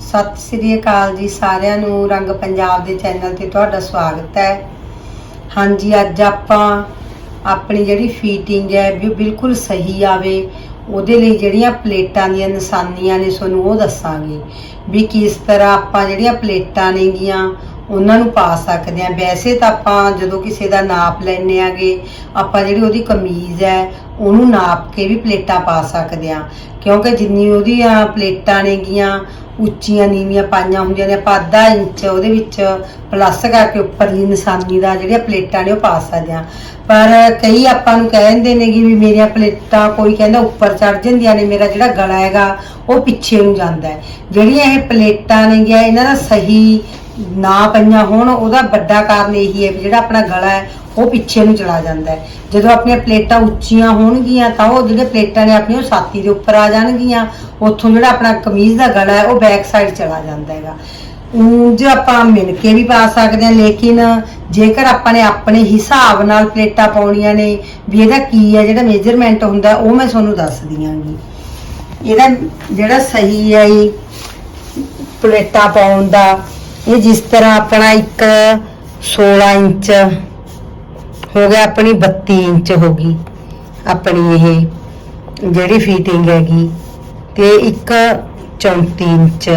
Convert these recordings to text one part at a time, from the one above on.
ਸਤਿ ਸ੍ਰੀ ਅਕਾਲ ਜੀ ਸਾਰਿਆਂ ਨੂੰ, ਰੰਗ ਪੰਜਾਬ ਦੇ ਚੈਨਲ ਤੇ ਤੁਹਾਡਾ ਸਵਾਗਤ ਹੈ। ਹਾਂਜੀ, ਅੱਜ ਆਪਾਂ ਆਪਣੀ ਜਿਹੜੀ ਫੀਟਿੰਗ ਹੈ ਵੀ ਬਿਲਕੁਲ ਸਹੀ ਆਵੇ, ਉਹਦੇ ਲਈ ਜਿਹੜੀਆਂ ਪਲੇਟਾਂ ਦੀਆਂ ਨਿਸ਼ਾਨੀਆਂ ਨੇ, ਤੁਹਾਨੂੰ ਉਹ ਦੱਸਾਂਗੇ। ਵੀ ਕਿਸ ਤਰ੍ਹਾਂ ਆਪਾਂ ਜਿਹੜੀਆਂ ਪਲੇਟਾਂ ਨੇਗੀਆਂ, ਉਹਨਾਂ ਨੂੰ ਪਾ ਸਕਦੇ ਆ ਵੈਸੇ ਤਾਂ ਆਪਾਂ ਜਦੋਂ ਕਿਸੇ ਦਾ ਨਾਪ ਲੈਣੇ ਆਗੇ ਆਪਾਂ ਜਿਹੜੀ ਉਹਦੀ ਕਮੀਜ਼ ਹੈ, ਉਹਨੂੰ ਨਾਪ ਕੇ ਵੀ ਪਲੇਟਾਂ ਪਾ ਸਕਦੇ ਆ ਕਿਉਂਕਿ ਜਿੰਨੀ ਉਹਦੀਆਂ ਪਲੇਟਾਂ ਨੇਗੀਆਂ ਉੱਚੀਆਂ ਨੀਵੀਆਂ ਪਾਈਆਂ ਹੁੰਦੀਆਂ ਨੇ, ਆਪਾਂ ਅੱਧਾ ਇੰਚ ਉਹਦੇ ਵਿੱਚ ਪਲੱਸ ਕਰਕੇ ਉੱਪਰਲੀ ਨਿਸ਼ਾਨੀ ਦਾ ਜਿਹੜੀਆਂ ਪਲੇਟਾਂ ਨੇ ਉਹ ਪਾ ਸਕਦੇ ਆ ਪਰ ਕਈ ਆਪਾਂ ਨੂੰ ਕਹਿੰਦੇ ਨੇ ਕਿ ਵੀ ਮੇਰੀਆਂ ਪਲੇਟਾਂ ਕੋਈ ਕਹਿੰਦਾ ਉੱਪਰ ਚੜ ਜਾਂਦੀਆਂ ਨੇ, ਮੇਰਾ ਜਿਹੜਾ ਗਲਾ ਹੈਗਾ ਉਹ ਪਿੱਛੇ ਨੂੰ ਜਾਂਦਾ ਹੈ। ਜਿਹੜੀਆਂ ਇਹ ਪਲੇਟਾਂ ਨੇਗੀਆਂ, ਇਹਨਾਂ ਦਾ ਸਹੀ ਨਾ ਪਈਆਂ ਹੋਣ, ਉਹਦਾ ਵੱਡਾ ਕਾਰਨ ਇਹੀ ਹੈ ਵੀ ਜਿਹੜਾ ਆਪਣਾ ਗਲਾ ਹੈ ਉਹ ਪਿੱਛੇ ਨੂੰ ਚਲਾ ਜਾਂਦਾ ਹੈ। ਜਦੋਂ ਆਪਣੀਆਂ ਪਲੇਟਾਂ ਉੱਚੀਆਂ ਹੋਣਗੀਆਂ, ਤਾਂ ਉਹ ਜਿਹੜੇ ਪਲੇਟਾਂ ਨੇ ਆਪਣੀਆਂ ਉਹ ਛਾਤੀ ਦੇ ਉੱਪਰ ਆ ਜਾਣਗੀਆਂ। ਉੱਥੋਂ ਜਿਹੜਾ ਆਪਣਾ ਕਮੀਜ਼ ਦਾ ਗਲਾ ਹੈ, ਉਹ ਬੈਕ ਸਾਈਡ ਚਲਾ ਜਾਂਦਾ ਹੈਗਾ। ਉਂਝ ਆਪਾਂ ਮਿਣ ਕੇ ਵੀ ਪਾ ਸਕਦੇ ਹਾਂ, ਲੇਕਿਨ ਜੇਕਰ ਆਪਾਂ ਨੇ ਆਪਣੇ ਹਿਸਾਬ ਨਾਲ ਪਲੇਟਾਂ ਪਾਉਣੀਆਂ ਨੇ, ਵੀ ਇਹਦਾ ਕੀ ਹੈ, ਜਿਹੜਾ ਮੇਜਰਮੈਂਟ ਹੁੰਦਾ, ਉਹ ਮੈਂ ਤੁਹਾਨੂੰ ਦੱਸ ਦਿਆਂਗੀ। ਇਹਦਾ ਜਿਹੜਾ ਸਹੀ ਹੈ ਇਹ ਪਲੇਟਾਂ ਪਾਉਣ ਦਾ, ਇਹ ਜਿਸ ਤਰ੍ਹਾਂ ਆਪਣਾ ਇੱਕ 16 ਇੰਚ ਹੋ ਗਿਆ ਆਪਣੀ 32 ਇੰਚ ਹੋ ਗਈ, ਆਪਣੀ ਇਹ ਜਿਹੜੀ ਫੀਟਿੰਗ ਹੈਗੀ ਤੇ ਇੱਕ 34 ਇੰਚ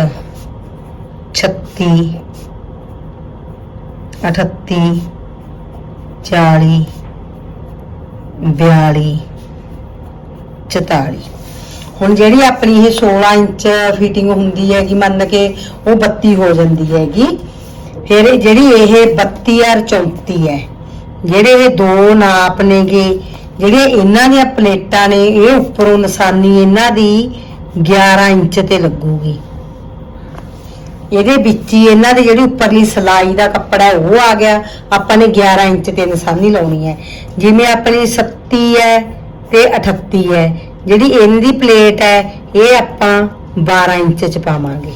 36 38 40 42 44 ਹੁਣ ਜਿਹੜੀ ਆਪਣੀ ਇਹ 16 ਇੰਚ ਫਿਟਿੰਗ ਹੁੰਦੀ ਹੈਗੀ ਮੰਨ ਕੇ ਉਹ 32 ਹੋ ਜਾਂਦੀ ਹੈਗੀ, ਫਿਰ ਜਿਹੜੀ ਇਹ 32 ਔਰ 34 ਹੈ ਜਿਹੜੇ ਇਹ ਦੋ ਨਾਪ ਨੇਗੇ, ਜਿਹੜੀਆਂ ਇਹਨਾਂ ਦੀਆਂ ਪਲੇਟਾਂ ਨੇ, ਇਹ ਉੱਪਰੋਂ ਨਿਸ਼ਾਨੀ ਇਹਨਾਂ ਦੀ 11 ਇੰਚ ਤੇ ਲੱਗੂਗੀ। ਇਹਦੇ ਵਿੱਚ ਹੀ ਇਹਨਾਂ ਦੇ ਜਿਹੜੀ ਉੱਪਰਲੀ ਸਲਾਈ ਦਾ ਕੱਪੜਾ ਹੈ, ਉਹ ਆ ਗਿਆ। ਆਪਾਂ ਨੇ 11 ਇੰਚ ਤੇ ਨਿਸ਼ਾਨੀ ਲਾਉਣੀ ਹੈ। ਜਿਵੇਂ ਆਪਣੀ 37 ਹੈ ਤੇ 38 ਹੈ, ਜਿਹੜੀ ਇਹਨਾਂ ਦੀ ਪਲੇਟ ਹੈ, ਇਹ ਆਪਾਂ 12 ਇੰਚ ਚ ਪਾਵਾਂਗੇ।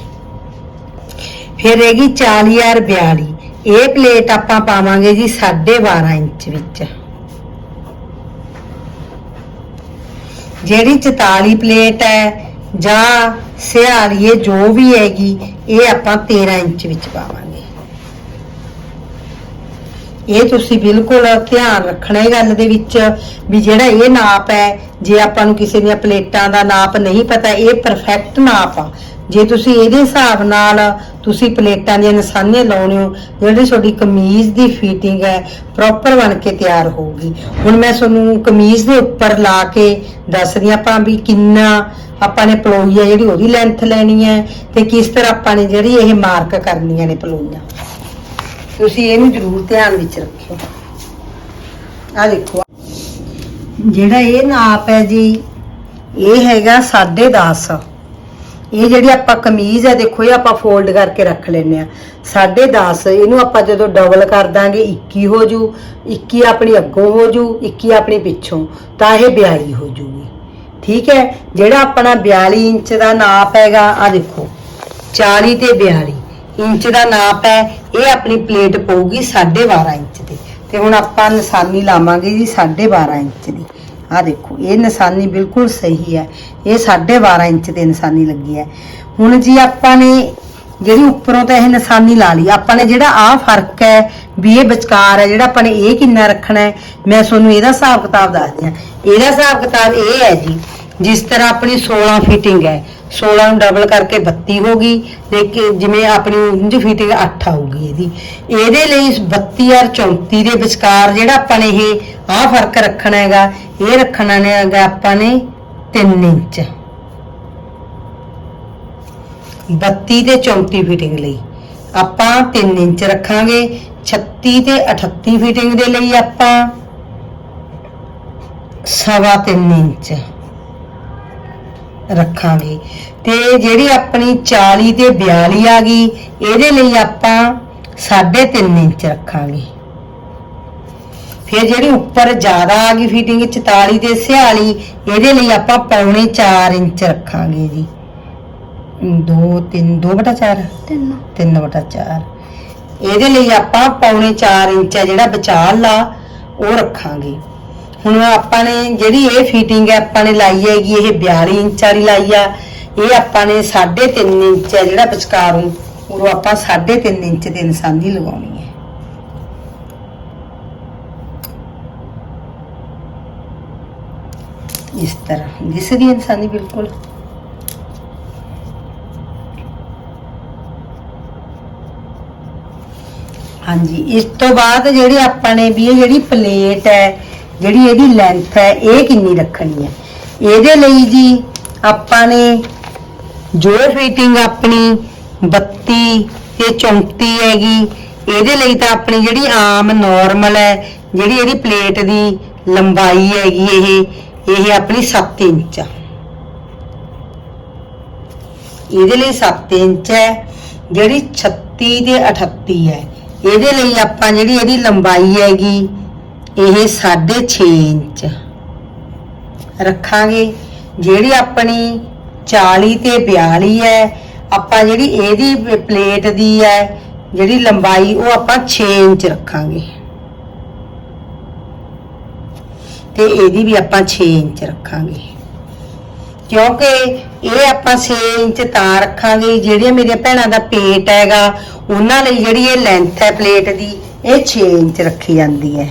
ਫਿਰ ਰਹੇਗੀ 40 ਔਰ 42 ਇਹ ਪਲੇਟ ਆਪਾਂ ਪਾਵਾਂਗੇ ਜੀ 12.5 ਇੰਚ ਵਿੱਚ। ਜਿਹੜੀ 44 ਪਲੇਟ ਹੈ ਜਾਂ ਸਿਹਾਲੀਏ ਜੋ ਵੀ ਹੈਗੀ, ਇਹ ਆਪਾਂ 13 ਇੰਚ ਵਿੱਚ ਪਾਵਾਂਗੇ। ਇਹ ਤੁਸੀਂ ਬਿਲਕੁਲ ਧਿਆਨ ਰੱਖਣਾ ਇਹ ਗੱਲ ਦੇ ਵਿੱਚ ਵੀ ਜਿਹੜਾ ਇਹ ਨਾਪ ਹੈ, ਜੇ ਆਪਾਂ ਨੂੰ ਕਿਸੇ ਦੀਆਂ ਪਲੇਟਾਂ ਦਾ ਨਾਪ ਨਹੀਂ ਪਤਾ, ਇਹ ਪਰਫੈਕਟ ਨਾਪ ਆ। ਜੇ ਤੁਸੀਂ ਇਹਦੇ ਹਿਸਾਬ ਨਾਲ ਤੁਸੀਂ ਪਲੇਟਾਂ ਦੀਆਂ ਨਿਸ਼ਾਨੀਆਂ ਲਾਉਣੇ ਹੋ ਜਿਹੜੀ ਤੁਹਾਡੀ ਕਮੀਜ਼ ਦੀ ਫਿਟਿੰਗ ਹੈ ਪ੍ਰੋਪਰ ਬਣ ਕੇ ਤਿਆਰ ਹੋਊਗੀ। ਹੁਣ ਮੈਂ ਤੁਹਾਨੂੰ ਕਮੀਜ਼ ਦੇ ਉੱਪਰ ਲਾ ਕੇ ਦੱਸਦੀ ਹਾਂ ਆਪਾਂ ਵੀ ਕਿੰਨਾ ਆਪਾਂ ਨੇ ਪਲੋਈ ਹੈ, ਜਿਹੜੀ ਉਹਦੀ ਲੈਂਥ ਲੈਣੀ ਹੈ ਤੇ ਕਿਸ ਤਰ੍ਹਾਂ ਆਪਾਂ ਨੇ ਜਿਹੜੀ ਇਹ ਮਾਰਕ ਕਰਨੀਆਂ ਨੇ ਪਲੋਈਆਂ। ਤੁਸੀਂ ਇਹਨੂੰ ਜ਼ਰੂਰ ਧਿਆਨ ਵਿੱਚ ਰੱਖਿਓ। ਆ ਦੇਖੋ। ਜਿਹੜਾ ਇਹ ਨਾਪ ਹੈ ਜੀ, ਇਹ ਹੈਗਾ 10.5 ਇਹ ਜਿਹੜੀ ਆਪਾਂ ਕਮੀਜ਼ ਹੈ, ਦੇਖੋ, ਇਹ ਆਪਾਂ ਫੋਲਡ ਕਰਕੇ ਰੱਖ ਲੈਨੇ ਆ 10.5 ਇਹਨੂੰ ਆਪਾਂ ਜਦੋਂ ਡਬਲ ਕਰ ਦਾਂਗੇ 21 ਹੋ ਜੂ। 21 ਆਪਣੀ ਅੱਗੋਂ ਹੋ ਜੂ 21 ਆਪਣੀ ਪਿੱਛੋਂ। ਤਾਂ ਇਹ 42 ਹੋ ਜੂਗੀ। ਠੀਕ ਹੈ? ਜਿਹੜਾ ਆਪਣਾ 42 ਇੰਚ ਦਾ ਨਾਪ ਹੈਗਾ ਆ ਦੇਖੋ 40 ਤੇ 42 ਇੰਚ ਦਾ ਨਾਪ ਹੈ, ਇਹ ਆਪਣੀ ਪਲੇਟ ਪਊਗੀ 12.5 ਇੰਚ ਦੀ। ਤੇ ਹੁਣ ਆਪਾਂ ਨਿਸ਼ਾਨੀ ਲਾਵਾਂਗੇ ਜੀ 12.5 ਇੰਚ ਦੀ। ਆ ਦੇਖੋ, ਇਹ ਨਿਸ਼ਾਨੀ ਬਿਲਕੁਲ ਸਹੀ ਹੈ। ਇਹ 12.5 ਇੰਚ ਤੇ ਨਿਸ਼ਾਨੀ ਲੱਗੀ ਹੈ। ਹੁਣ ਜੀ ਆਪਾਂ ਨੇ ਜਿਹੜੀ ਉੱਪਰੋਂ ਤਾਂ ਇਹ ਨਿਸ਼ਾਨੀ ਲਾ ਲਈ, ਆਪਾਂ ਨੇ ਜਿਹੜਾ ਆ ਫ਼ਰਕ ਹੈ ਵੀ ਇਹ ਵਿਚਕਾਰ ਹੈ, ਜਿਹੜਾ ਆਪਾਂ ਨੇ ਇਹ ਕਿੰਨਾ ਰੱਖਣਾ ਹੈ, ਮੈਂ ਤੁਹਾਨੂੰ ਇਹਦਾ ਹਿਸਾਬ ਕਿਤਾਬ ਦੱਸਦੀ ਆ ਇਹਦਾ ਹਿਸਾਬ ਕਿਤਾਬ ਇਹ ਹੈ ਜੀ, ਜਿਸ ਤਰ੍ਹਾਂ ਆਪਣੀ 16 ਫਿਟਿੰਗ ਹੈ 16 ਨੂੰ ਡਬਲ ਕਰਕੇ 32 ਹੋ ਗਈ ਲੇਕਿਨ ਜਿਵੇਂ ਆਪਣੀ ਉਂਝ ਫਿਟਿੰਗ 8 ਆਊਗੀ ਇਹਦੀ। ਇਹਦੇ ਲਈ 32 ਔਰ 34 ਦੇ ਵਿਚਕਾਰ ਜਿਹੜਾ ਆਪਾਂ ਨੇ ਇਹ ਆਹ ਫ਼ਰਕ ਰੱਖਣਾ ਹੈਗਾ, ਇਹ ਰੱਖਣਾ ਨੇ ਹੈਗਾ ਆਪਾਂ ਨੇ 3 ਇੰਚ। 32 ਤੇ 34 ਫਿਟਿੰਗ ਲਈ। ਆਪਾਂ 3 ਇੰਚ ਰੱਖਾਂਗੇ 36 ਤੇ 38 ਫਿਟਿੰਗ ਦੇ ਲਈ ਆਪਾਂ ਸਵਾ 3 ਇੰਚ। ਰੱਖਾਂਗੇ। ਤੇ ਜਿਹੜੀ ਆਪਣੀ 40 ਤੇ 42 ਆ ਗਈ ਇਹਦੇ ਲਈ ਆਪਾਂ 3.5 ਇੰਚ ਰੱਖਾਂਗੇ। ਫਿਰ ਜਿਹੜੀ ਉੱਪਰ ਜ਼ਿਆਦਾ ਆ ਗਈ ਫਿਟਿੰਗ 44 ਤੇ 46 ਇਹਦੇ ਲਈ ਆਪਾਂ ਪੌਣੇ 4 ਇੰਚ ਰੱਖਾਂਗੇ ਜੀ। 2 3 2 ਬਟਾ 4 ਤਿੰਨ। 3 ਬਟਾ 4 ਇਹਦੇ ਲਈ ਆਪਾਂ ਪੌਣੇ 4 ਇੰਚ ਜਿਹੜਾ ਵਿਚਾਲਾ ਉਹ ਰੱਖਾਂਗੇ। ਹੁਣ ਆਪਾਂ ਨੇ ਜਿਹੜੀ ਇਹ ਫਿਟਿੰਗ ਹੈ, ਆਪਾਂ ਨੇ ਲਾਈ ਹੈਗੀ, ਇਹ 42 ਇੰਚ ਵਾਲੀ ਲਾਈ ਆ। ਇਹ ਆਪਾਂ ਨੇ 3.5 ਇੰਚ ਹੈ, ਜਿਹੜਾ ਵਿਚਕਾਰੋਂ ਉਰੋਂ ਆਪਾਂ 3.5 ਇੰਚ ਦੇ ਨਿਸ਼ਾਨੀ ਲਗਾਉਣੀ ਹੈ। ਇਸ ਤਰ੍ਹਾਂ। ਦਿਸਦੀ ਹੈ ਇਨਸਾਨੀ ਬਿਲਕੁਲ? ਹਾਂਜੀ, ਇਸ ਤੋਂ ਬਾਅਦ ਜਿਹੜੇ ਆਪਾਂ ਨੇ ਵੀ ਇਹ ਜਿਹੜੀ ਪਲੇਟ ਹੈ ਜਿਹੜੀ ਇਹਦੀ ਲੈਂਥ ਹੈ, ਇਹ ਕਿੰਨੀ ਰੱਖਣੀ ਹੈ? ਇਹਦੇ ਲਈ ਜੀ ਆਪਾਂ ਨੇ ਜੋ ਫਿਟਿੰਗ ਆਪਣੀ 32 ਤੇ 34 ਹੈਗੀ। ਇਹਦੇ ਲਈ ਤਾਂ ਆਪਣੀ ਜਿਹੜੀ ਆਮ ਨਾਰਮਲ ਹੈ, ਜਿਹੜੀ ਇਹਦੀ ਪਲੇਟ ਦੀ ਲੰਬਾਈ ਹੈਗੀ ਇਹ ਇਹ ਆਪਣੀ 7 ਇੰਚ ਆ। ਇਹਦੇ ਲਈ 7 ਇੰਚ ਹੈ, ਜਿਹੜੀ 36 ਤੇ 38 ਹੈ। ਇਹਦੇ ਲਈ ਆਪਾਂ ਜਿਹੜੀ ਇਹਦੀ ਲੰਬਾਈ ਹੈਗੀ ਇਹ 6.5 ਇੰਚ। ਰੱਖਾਂਗੇ। ਜਿਹੜੀ ਆਪਣੀ 40 ਤੇ 42 ਹੈ, ਆਪਾਂ ਜਿਹੜੀ ਇਹਦੀ ਪਲੇਟ ਦੀ ਹੈ, ਜਿਹੜੀ ਲੰਬਾਈ, ਉਹ ਆਪਾਂ 6 ਇੰਚ ਰੱਖਾਂਗੇ। ਤੇ ਇਹਦੀ ਵੀ ਆਪਾਂ 6 ਇੰਚ ਰੱਖਾਂਗੇ। ਕਿਉਂਕਿ ਇਹ ਆਪਾਂ 6 ਇੰਚ ਤਾਂ ਰੱਖਾਂਗੇ, ਜਿਹੜੀਆਂ ਮੇਰੀਆਂ ਭੈਣਾਂ ਦਾ ਪੇਟ ਹੈਗਾ, ਉਹਨਾਂ ਲਈ ਜਿਹੜੀ ਇਹ ਲੈਂਥ ਹੈ ਪਲੇਟ ਦੀ, ਇਹ 6 ਇੰਚ ਰੱਖੀ ਜਾਂਦੀ ਹੈ।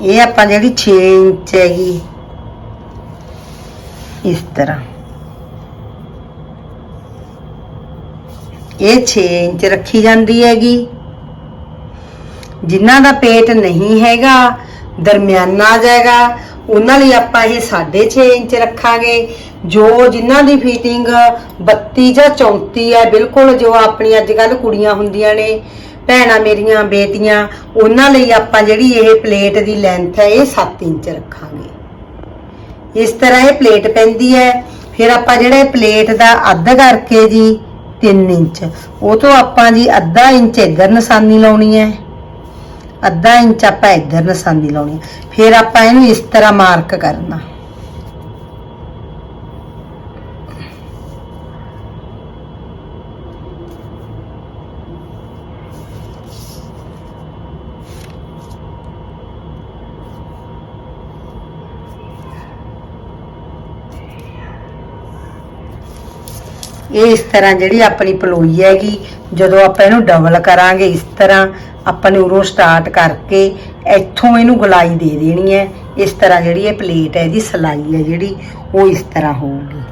ਇਹ ਆਪਾਂ ਜਿਹੜੀ 6 ਇੰਚ ਹੈਗੀ, ਇਸ ਤਰ੍ਹਾਂ। ਇਹ 6 ਇੰਚ ਰੱਖੀ ਜਾਂਦੀ ਹੈਗੀ। ਜਿਨ੍ਹਾਂ ਦਾ ਪੇਟ ਨਹੀਂ ਹੈਗਾ, ਦਰਮਿਆਨਾ ਜਾਏਗਾ ਉਹਨਾਂ ਲਈ ਆਪਾਂ ਇਹ 6.5 ਇੰਚ ਰੱਖਾਂਗੇ। ਜੋ ਜਿਨ੍ਹਾਂ ਦੀ ਫਿਟਿੰਗ 32 ਜਾਂ 34 ਹੈ, ਬਿਲਕੁਲ ਜੋ ਆਪਣੀ ਅੱਜ ਕੱਲ ਕੁੜੀਆਂ ਹੁੰਦੀਆਂ ਨੇ। ਭੈਣਾਂ ਮੇਰੀਆਂ, ਬੇਟੀਆਂ, ਉਹਨਾਂ ਲਈ ਆਪਾਂ ਜਿਹੜੀ ਇਹ ਪਲੇਟ ਦੀ ਲੈਂਥ ਹੈ, ਇਹ 7 ਇੰਚ ਰੱਖਾਂਗੇ। ਇਸ ਤਰ੍ਹਾਂ ਇਹ ਪਲੇਟ ਪੈਂਦੀ ਹੈ। ਫਿਰ ਆਪਾਂ ਜਿਹੜਾ ਇਹ ਪਲੇਟ ਦਾ ਅੱਧ ਕਰਕੇ ਜੀ 3 ਇੰਚ। ਉਹ ਤੋਂ ਆਪਾਂ ਜੀ ਅੱਧਾ ਇੰਚ ਇੱਧਰ ਨਿਸ਼ਾਨੀ ਲਾਉਣੀ ਹੈ। ਅੱਧਾ ਇੰਚ ਆਪਾਂ ਇੱਧਰ ਨਿਸ਼ਾਨੀ ਲਾਉਣੀ ਹੈ। ਫਿਰ ਆਪਾਂ ਇਹਨੂੰ ਇਸ ਤਰ੍ਹਾਂ ਮਾਰਕ ਕਰਨਾ। ਇਹ ਇਸ ਤਰ੍ਹਾਂ ਜਿਹੜੀ ਆਪਣੀ ਪਲੋਈ ਹੈਗੀ, ਜਦੋਂ ਆਪਾਂ ਇਹਨੂੰ ਡਬਲ ਕਰਾਂਗੇ, ਇਸ ਤਰ੍ਹਾਂ ਆਪਾਂ ਨੇ ਉਰੋਂ ਸਟਾਰਟ ਕਰਕੇ ਇੱਥੋਂ ਇਹਨੂੰ ਗੁਲਾਈ ਦੇ ਦੇਣੀ ਹੈ। ਇਸ ਤਰ੍ਹਾਂ ਜਿਹੜੀ ਇਹ ਪਲੇਟ ਹੈ ਇਹਦੀ ਸਲਾਈ ਹੈ ਜਿਹੜੀ, ਉਹ ਇਸ ਤਰ੍ਹਾਂ ਹੋਊਗੀ।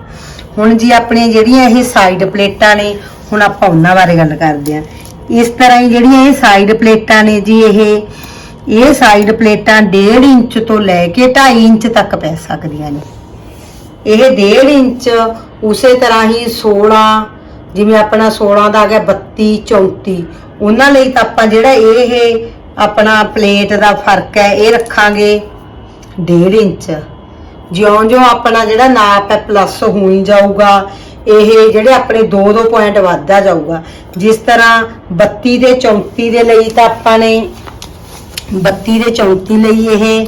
ਹੁਣ ਜੀ ਆਪਣੀਆਂ ਜਿਹੜੀਆਂ ਇਹ ਸਾਈਡ ਪਲੇਟਾਂ ਨੇ, ਹੁਣ ਆਪਾਂ ਉਹਨਾਂ ਬਾਰੇ ਗੱਲ ਕਰਦੇ ਹਾਂ। ਇਸ ਤਰ੍ਹਾਂ ਹੀ ਜਿਹੜੀਆਂ ਇਹ ਸਾਈਡ ਪਲੇਟਾਂ ਨੇ ਜੀ ਇਹ ਇਹ ਸਾਈਡ ਪਲੇਟਾਂ 1.5 ਇੰਚ ਤੋਂ ਲੈ ਕੇ 2.5 ਇੰਚ ਤੱਕ ਪੈ ਸਕਦੀਆਂ ਨੇ। ਇਹ 1.5 ਇੰਚ ਉਸੇ ਤਰ੍ਹਾਂ ਹੀ 16 ਜਿਵੇਂ ਆਪਣਾ 16 ਦਾ ਆ ਗਿਆ 32 34 ਉਹਨਾਂ ਲਈ ਤਾਂ ਆਪਾਂ ਜਿਹੜਾ ਇਹ ਆਪਣਾ ਪਲੇਟ ਦਾ ਫ਼ਰਕ ਹੈ, ਇਹ ਰੱਖਾਂਗੇ 1.5 ਇੰਚ। ਜਿਉਂ-ਜਿਉਂ ਆਪਣਾ ਜਿਹੜਾ ਨਾਪ ਹੈ ਪਲੱਸ ਹੋਈ ਜਾਊਗਾ, ਇਹ ਜਿਹੜੇ ਆਪਣੇ 2-2 ਪੁਆਇੰਟ ਵੱਧਦਾ ਜਾਊਗਾ। ਜਿਸ ਤਰ੍ਹਾਂ 32 ਦੇ 34 ਦੇ ਲਈ ਤਾਂ ਆਪਾਂ ਨੇ 32 ਦੇ 34 ਲਈ ਇਹ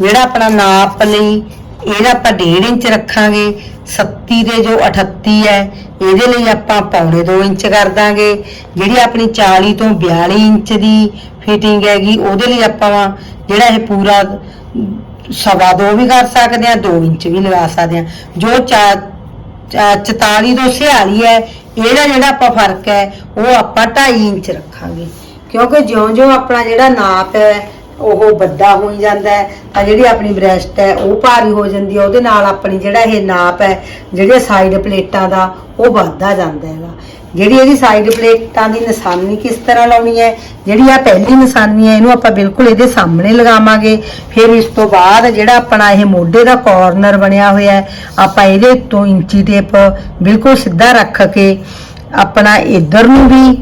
ਜਿਹੜਾ ਆਪਣਾ ਨਾਪ ਲਈ ਇਹਦਾ ਆਪਾਂ 1.5 ਇੰਚ ਰੱਖਾਂਗੇ 37 ਦੇ ਜੋ 38 ਹੈ, ਇਹਦੇ ਲਈ ਆਪਾਂ ਪੌਣੇ 2 ਇੰਚ ਕਰ ਦਾਂਗੇ। ਜਿਹੜੀ ਆਪਣੀ 40 ਤੋਂ 42 ਇੰਚ ਦੀ ਫਿਟਿੰਗ ਹੈਗੀ, ਉਹਦੇ ਲਈ ਆਪਾਂ ਜਿਹੜਾ ਇਹ ਪੂਰਾ ਸਵਾ ਦੋ ਵੀ ਕਰ ਸਕਦੇ ਆ 2 ਇੰਚ ਵੀ ਲਗਾ ਸਕਦੇ ਆ ਜੋ ਚਾ- ਚਾ- 44 ਤੋਂ 46 ਹੈ, ਇਹਦਾ ਜਿਹੜਾ ਆਪਾਂ ਫ਼ਰਕ ਹੈ, ਉਹ ਆਪਾਂ 2.5 ਇੰਚ ਰੱਖਾਂਗੇ। ਕਿਉਂਕਿ ਜਿਉਂ-ਜਿਉਂ ਆਪਣਾ ਜਿਹੜਾ ਨਾਪ ਹੈ ਉਹ ਵੱਡਾ ਹੋਈ ਜਾਂਦਾ ਹੈ, ਤਾਂ ਜਿਹੜੀ ਆਪਣੀ ਬ੍ਰੈਸਟ ਹੈ, ਉਹ ਭਾਰੀ ਹੋ ਜਾਂਦੀ ਹੈ, ਉਹਦੇ ਨਾਲ ਆਪਣੀ ਜਿਹੜਾ ਇਹ ਨਾਪ ਹੈ, ਜਿਹੜੇ ਸਾਈਡ ਪਲੇਟਾਂ ਦਾ, ਉਹ ਵੱਧਦਾ ਜਾਂਦਾ ਹੈਗਾ। ਜਿਹੜੀ ਇਹਦੀ ਸਾਈਡ ਪਲੇਟਾਂ ਦੀ ਨਿਸ਼ਾਨੀ ਕਿਸ ਤਰ੍ਹਾਂ ਲਾਉਣੀ ਹੈ, ਜਿਹੜੀ ਆ ਪਹਿਲੀ ਨਿਸ਼ਾਨੀ ਹੈ, ਇਹਨੂੰ ਆਪਾਂ ਬਿਲਕੁਲ ਇਹਦੇ ਸਾਹਮਣੇ ਲਗਾਵਾਂਗੇ। ਫਿਰ ਇਸ ਤੋਂ ਬਾਅਦ ਜਿਹੜਾ ਆਪਣਾ ਇਹ ਮੋਢੇ ਦਾ ਕਾਰਨਰ ਬਣਿਆ ਹੋਇਆ ਹੈ, ਆਪਾਂ ਇਹਦੇ ਤੋਂ ਇੰਚੀ ਟੇਪ ਬਿਲਕੁਲ ਸਿੱਧਾ ਰੱਖ ਕੇ ਆਪਣਾ ਇਧਰ ਨੂੰ ਵੀ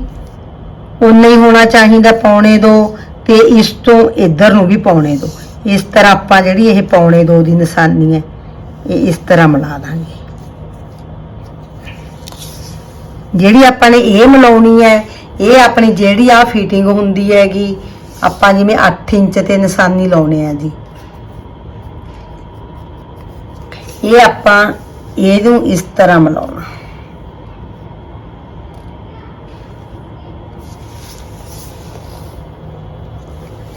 ਉਨਾ ਹੀ ਹੋਣਾ ਚਾਹੀਦਾ, ਪੌਣੇ ਦੋ ਤੇ ਇਸ ਤੋਂ ਇਧਰ ਨੂੰ ਵੀ ਪੌਣੇ ਦੋ। ਇਸ ਤਰ੍ਹਾਂ ਆਪਾਂ ਜਿਹੜੀ ਇਹ ਪੌਣੇ ਦੋ ਦੀ ਨਿਸ਼ਾਨੀ ਹੈ, ਇਹ ਇਸ ਤਰ੍ਹਾਂ ਮਿਲਾ ਦਾਂਗੇ। ਜਿਹੜੀ ਆਪਾਂ ਨੇ ਇਹ ਮਿਲਾਉਣੀ ਹੈ, ਇਹ ਆਪਣੀ ਜਿਹੜੀ ਆ ਫਿਟਿੰਗ ਹੁੰਦੀ ਹੈਗੀ, ਆਪਾਂ ਜਿਵੇਂ 8 ਇੰਚ ਤੇ ਨਿਸ਼ਾਨੀ ਲਾਉਣੇ ਆ ਜੀ। ਇਹ ਆਪਾਂ ਇਹਨੂੰ ਇਸ ਤਰ੍ਹਾਂ ਮਿਲਾਉਣਾ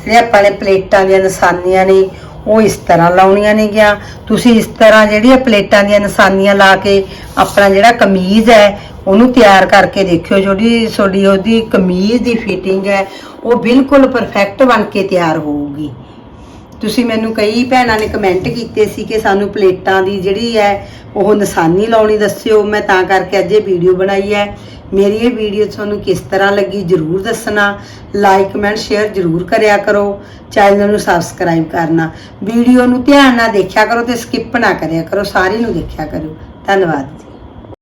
ਜਿਹੜੇ ਆਪਾਂ ਨੇ ਪਲੇਟਾਂ ਦੀਆਂ ਨਿਸ਼ਾਨੀਆਂ ਨੇ, ਉਹ ਇਸ ਤਰ੍ਹਾਂ ਲਾਉਣੀਆਂ ਨੇ ਗਿਆ ਤੁਸੀਂ ਇਸ ਤਰ੍ਹਾਂ ਜਿਹੜੀਆਂ ਪਲੇਟਾਂ ਦੀਆਂ ਨਿਸ਼ਾਨੀਆਂ ਲਾ ਕੇ ਆਪਣਾ ਜਿਹੜਾ ਕਮੀਜ਼ ਹੈ, ਉਹਨੂੰ ਤਿਆਰ ਕਰਕੇ ਦੇਖਿਓ। ਜਿਹੜੀ ਤੁਹਾਡੀ ਉਹਦੀ ਕਮੀਜ਼ ਦੀ ਫਿਟਿੰਗ ਹੈ, ਉਹ ਬਿਲਕੁਲ ਪਰਫੈਕਟ ਬਣ ਕੇ ਤਿਆਰ ਹੋਊਗੀ। ਤੁਸੀਂ ਮੈਨੂੰ ਕਈ ਭੈਣਾਂ ਨੇ ਕਮੈਂਟ ਕੀਤੇ ਸੀ ਕਿ ਸਾਨੂੰ ਪਲੇਟਾਂ ਦੀ ਜਿਹੜੀ ਹੈ, ਉਹ ਨਿਸ਼ਾਨੀ ਲਾਉਣੀ ਦੱਸਿਓ। ਮੈਂ ਤਾਂ ਕਰਕੇ ਅੱਜ ਇਹ ਵੀਡੀਓ ਬਣਾਈ ਹੈ। ਮੇਰੀ ਇਹ ਵੀਡੀਓ ਤੁਹਾਨੂੰ ਕਿਸ ਤਰ੍ਹਾਂ ਲੱਗੀ ਜਰੂਰ ਦੱਸਣਾ। ਲਾਈਕ ਕਮੈਂਟ ਸ਼ੇਅਰ ਜਰੂਰ ਕਰਿਆ ਕਰੋ। ਚੈਨਲ ਨੂੰ ਸਬਸਕ੍ਰਾਈਬ ਕਰਨਾ। ਵੀਡੀਓ ਨੂੰ ਧਿਆਨ ਨਾਲ ਦੇਖਿਆ ਕਰੋ ਤੇ ਸਕਿਪ ਨਾ ਕਰਿਆ ਕਰੋ। ਸਾਰੀ ਨੂੰ ਦੇਖਿਆ ਕਰੋ ਧੰਨਵਾਦ ਜੀ।